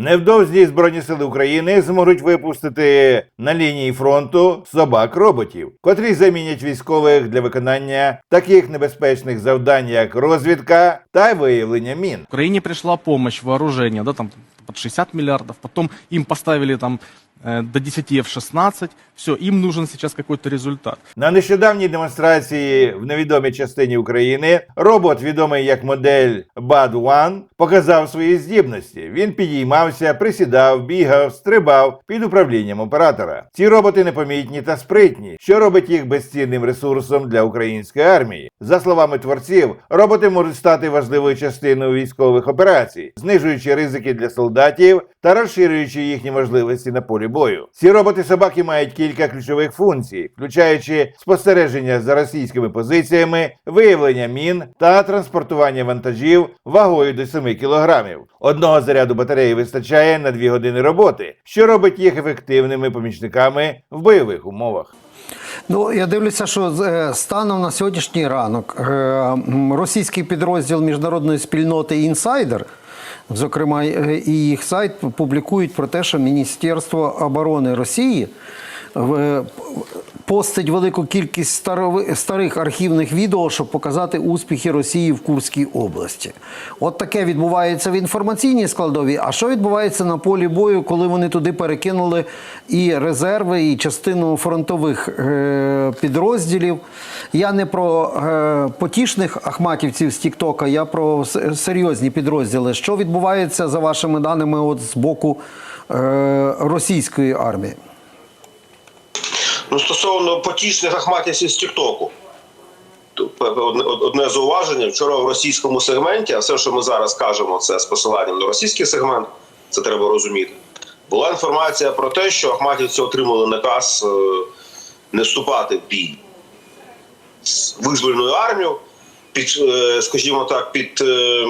Невдовзі Збройні сили України зможуть випустити на лінії фронту собак роботів, котрі замінять військових для виконання таких небезпечних завдань, як розвідка та виявлення мін. Україні прийшла допомога, вооруження, да, там под 60 мільярдів. Потім їм поставили там до 10 F-16, все, им нужен сейчас какой-то результат. На нещодавній демонстрації в невідомій частині України робот, відомий як модель Bad One, показав свої здібності. Він підіймався, присідав, бігав, стрибав під управлінням оператора. Ці роботи непомітні та спритні, що робить їх безцінним ресурсом для української армії. За словами творців, роботи можуть стати важливою частиною військових операцій, знижуючи ризики для солдатів та розширюючи їхні можливості на полі бою. Ці роботи собаки мають кілька ключових функцій, включаючи спостереження за російськими позиціями, виявлення мін та транспортування вантажів вагою до 7 кілограмів. Одного заряду батареї вистачає на 2 години роботи, що робить їх ефективними помічниками в бойових умовах. Ну, я дивлюся, що е, станом на сьогоднішній ранок е, російський підрозділ міжнародної спільноти Інсайдер, зокрема, е, і їх сайт публікують про те, що Міністерство оборони Росії е, постить велику кількість старови- старих архівних відео, щоб показати успіхи Росії в Курській області. От таке відбувається в інформаційній складовій. А що відбувається на полі бою, коли вони туди перекинули і резерви, і частину фронтових е, підрозділів? Я не про е, потішних ахматівців з Тіктока, я про серйозні підрозділи. Що відбувається за вашими даними, от з боку е, російської армії? Ну, стосовно потішних ахматівців з Тіктоку. Одне- зауваження. Вчора в російському сегменті, а все, що ми зараз кажемо, це з посиланням на російський сегмент, це треба розуміти. Була інформація про те, що ахматівці отримали наказ е, не вступати в бій з визвольною армією, під, е, скажімо так, під е,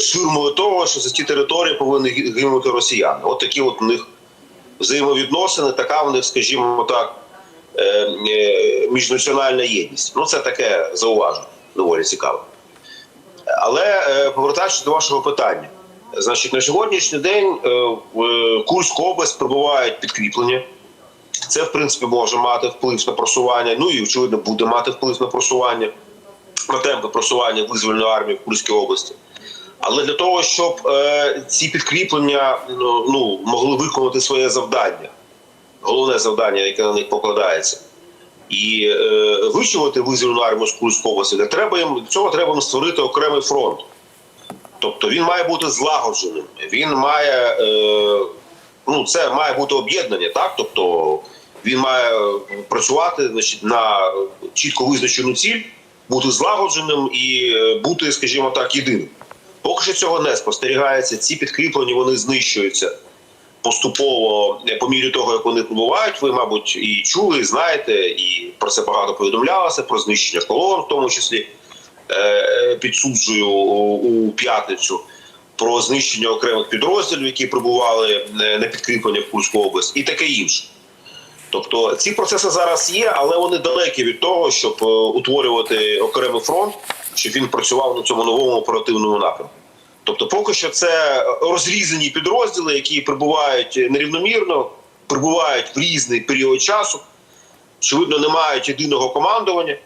ширмою того, що за ті території повинні гинути росіяни. От такі от у них взаємовідносини, така в них, скажімо так, е, е, міжнаціональна єдність. Ну, це таке зауваження, доволі цікаве. Але е, повертаючись до вашого питання, значить, на сьогоднішній день в Курську область прибувають підкріплення. Це, в принципі, може мати вплив на просування, ну і, очевидно, буде мати вплив на просування, на темпи просування визвольної армії в Курській області. Але для того, щоб е, ці підкріплення ну, ну, могли виконати своє завдання, головне завдання, яке на них покладається, і е, вичувати визвольну армію з Курської області, треба їм для цього треба їм створити окремий фронт. Тобто він має бути злагодженим, він має е, ну це має бути об'єднання, так тобто він має працювати значить, на чітко визначену ціль, бути злагодженим і е, бути, скажімо так, єдиним. Поки що цього не спостерігається. Ці підкріплення вони знищуються поступово е, по мірі того, як вони прибувають. Ви, мабуть, і чули, і знаєте, і про це багато повідомлялося, про знищення колон, в тому числі е, підсуджую у, п'ятницю. Про знищення окремих підрозділів, які прибували е, на підкріплення в Курську область, і таке інше. Тобто ці процеси зараз є, але вони далекі від того, щоб е, утворювати окремий фронт, щоб він працював на цьому новому оперативному напрямку. Тобто, поки що це розрізані підрозділи, які прибувають нерівномірно, прибувають в різний період часу, очевидно, не мають єдиного командування.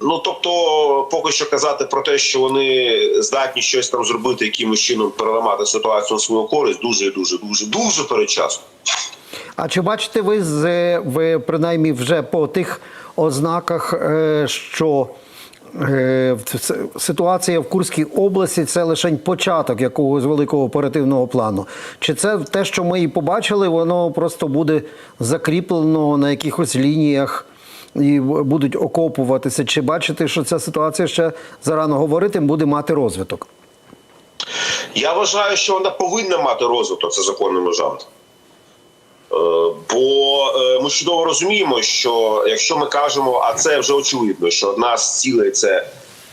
Ну тобто, поки що казати про те, що вони здатні щось там зробити, якимось чином переламати ситуацію на свою користь, дуже дуже дуже дуже передчасно. А чи бачите ви з ви принаймні вже по тих ознаках, е, що ситуація в Курській області це лише початок якогось великого оперативного плану? Чи це те, що ми і побачили, воно просто буде закріплено на якихось лініях? І будуть окопуватися, чи бачите, що ця ситуація ще зарано говорити буде мати розвиток? Я вважаю, що вона повинна мати розвиток за законними межами. Е, Бо е, ми чудово розуміємо, що якщо ми кажемо, а це вже очевидно, що одна з цілей це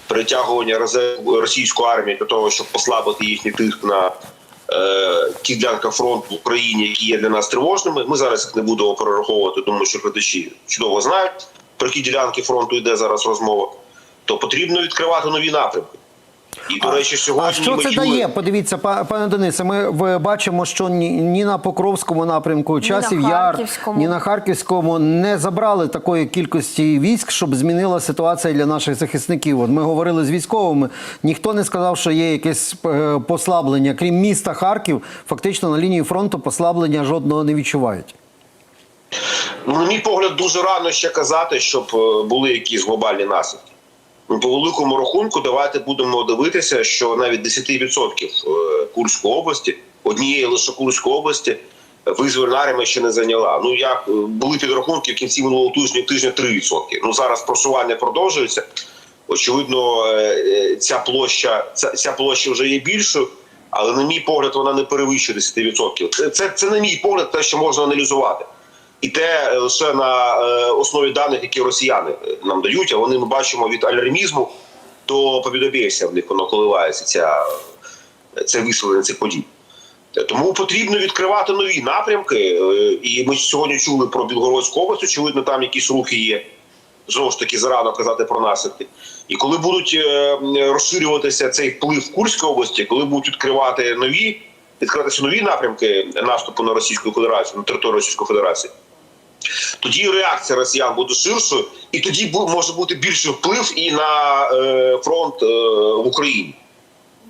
притягування російської армії для того, щоб послабити їхній тиск на е, ті фронту в Україні, які є для нас тривожними. Ми зараз їх не будемо перераховувати, тому що глядачі чудово знають про які ділянки фронту йде зараз розмова. То потрібно відкривати нові напрямки. І, до речі, сьогодні А що ми це чули... дає? Подивіться, пане Денисе, ми бачимо, що ні, ні на Покровському напрямку, часів яр, ні на Харківському не забрали такої кількості військ, щоб змінила ситуація для наших захисників. От ми говорили з військовими. Ніхто не сказав, що є якесь е, послаблення. Крім міста Харків, фактично на лінії фронту послаблення жодного не відчувають. Ну, на мій погляд, дуже рано ще казати, щоб е, були якісь глобальні наслідки. По великому рахунку, давайте будемо дивитися, що навіть 10% е, Курської області, однієї лише Курської області, визвольна ще не зайняла. Ну як е, були підрахунки в кінці минулого тижня тижня 3%. Ну зараз просування продовжується. Очевидно, е, ця площа, ця, ця площа вже є більшою, але на мій погляд, вона не перевищує 10%. Це, це, це на мій погляд, те, що можна аналізувати. І те е, лише на е, основі даних, які росіяни е, нам дають, а вони ми бачимо від алярмізму до побідобєсія в них воно коливається ця, це висловлення цих подій. Тому потрібно відкривати нові напрямки. І ми сьогодні чули про Білгородську область, очевидно, там якісь рухи є. Знову ж таки, зарано казати про наслідки. І коли будуть розширюватися цей вплив в Курській області, коли будуть відкривати нові, відкриватися нові напрямки наступу на Російську Федерацію, на територію Російської Федерації, тоді реакція росіян буде ширшою, і тоді може бути більший вплив і на е, фронт е, в Україні.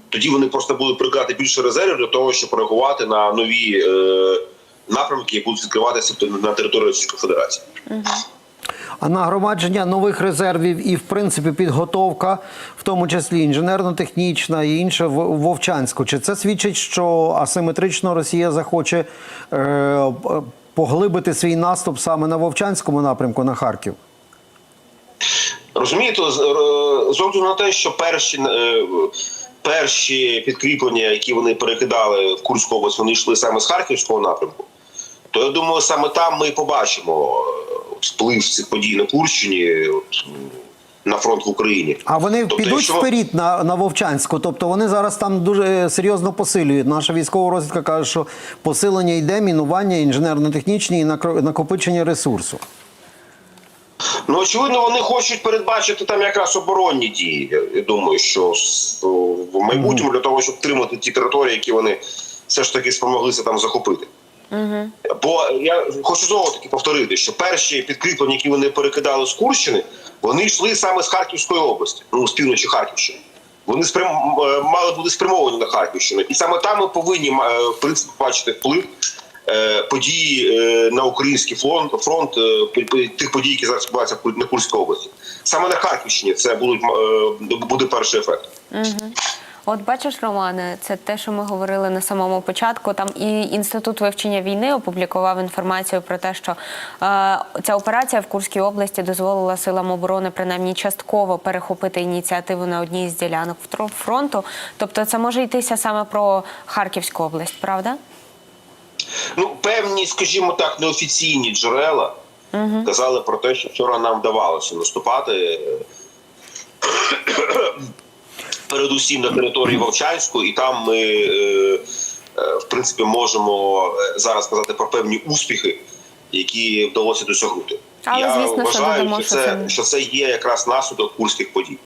Тоді вони просто будуть прикладати більше резервів для того, щоб реагувати на нові е, напрямки, які будуть відкриватися на території Російської Федерації. А нагромадження нових резервів і, в принципі, підготовка, в тому числі інженерно-технічна і інше в Вовчанську. Чи це свідчить, що асиметрично Росія захоче е, поглибити свій наступ саме на Вовчанському напрямку на Харків? Розумієте, з е, огляду на те, що перші, е, перші підкріплення, які вони перекидали в Курську область, вони йшли саме з Харківського напрямку, то я думаю, саме там ми і побачимо е, вплив цих подій на Курщині от, на фронт в Україні. А вони Тобто, підуть якщо- вперед на, на Вовчанську. Тобто вони зараз там дуже серйозно посилюють. Наша військова розвідка каже, що посилення йде, мінування інженерно-технічні і накопичення ресурсу. Ну, очевидно, вони хочуть передбачити там якраз оборонні дії. Я, думаю, що в майбутньому для того, щоб втримати ті території, які вони все ж таки спромоглися там захопити. Бо я хочу знову таки повторити, що перші підкріплення, які вони перекидали з Курщини, вони йшли саме з Харківської області, ну з півночі Харківщини. Вони спрям... е, мали бути спрямовані на Харківщину, і саме там ми повинні е, в принципі бачити вплив е, подій е, на український фронт, фронт тих подій, які зараз відбуваються на Курській області. Саме на Харківщині це будуть буде перший ефект. От бачиш, Романе, це те, що ми говорили на самому початку. Там і інститут вивчення війни опублікував інформацію про те, що е, ця операція в Курській області дозволила силам оборони принаймні частково перехопити ініціативу на одній з ділянок фронту. Тобто, це може йтися саме про Харківську область, правда? Ну, певні, скажімо так, неофіційні джерела казали про те, що вчора нам вдавалося наступати. Передусім на території Вовчанську, і там ми, е, е, в принципі, можемо е, зараз сказати про певні успіхи, які вдалося досягнути. Але, Я звісно, вважаю, що це- що це є якраз наслідок курських подій.